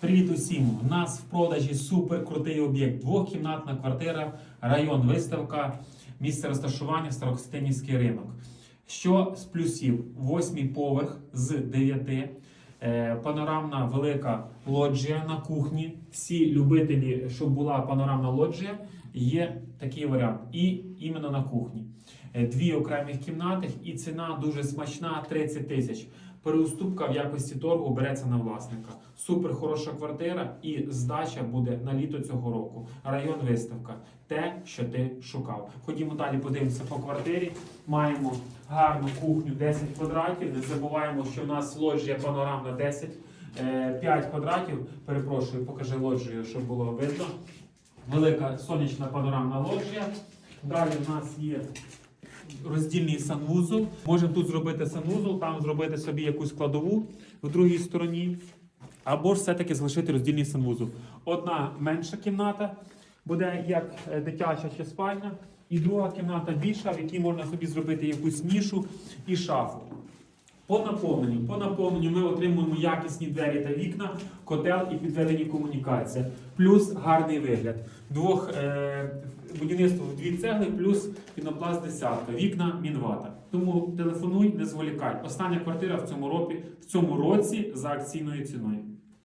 Привіт усім! У нас в продажі супер крутий об'єкт. Двохкімнатна квартира, район виставка, місце розташування Старокостинівський ринок. Що з плюсів? Восьмий поверх з дев'яти. Е, Панорамна велика лоджія на кухні. Всі любителі, щоб була панорамна лоджія, є такий варіант. І іменно на кухні. Е, Дві окремі кімнати, і ціна дуже смачна 30 тисяч. Переуступка в якості торгу береться на власника. Супер хороша квартира і здача буде на літо цього року. Район виставка. Те, що ти шукав. Ходімо далі, подивимося по квартирі. Маємо гарну кухню 10 квадратів. Не забуваємо, що в нас лоджія панорамна 10. е, 5 квадратів. Перепрошую, покажи лоджію, щоб було видно. Велика сонячна панорамна лоджія. Далі в нас є роздільний санвузол. Можемо тут зробити санвузол, там зробити собі якусь складову в другій стороні. Або ж все-таки залишити роздільний санвузол. Одна менша кімната буде як е, дитяча чи спальня, і друга кімната більша, в якій можна собі зробити якусь нішу і шафу. По наповненню. По наповненню ми отримуємо якісні двері та вікна, котел і підведені комунікації. Плюс гарний вигляд. Двох е, будівництво в дві цегли, плюс пінопласт десятка. Вікна мінвата. Тому телефонуй, не зволікай. Остання квартира в цьому році, в цьому році за акційною ціною.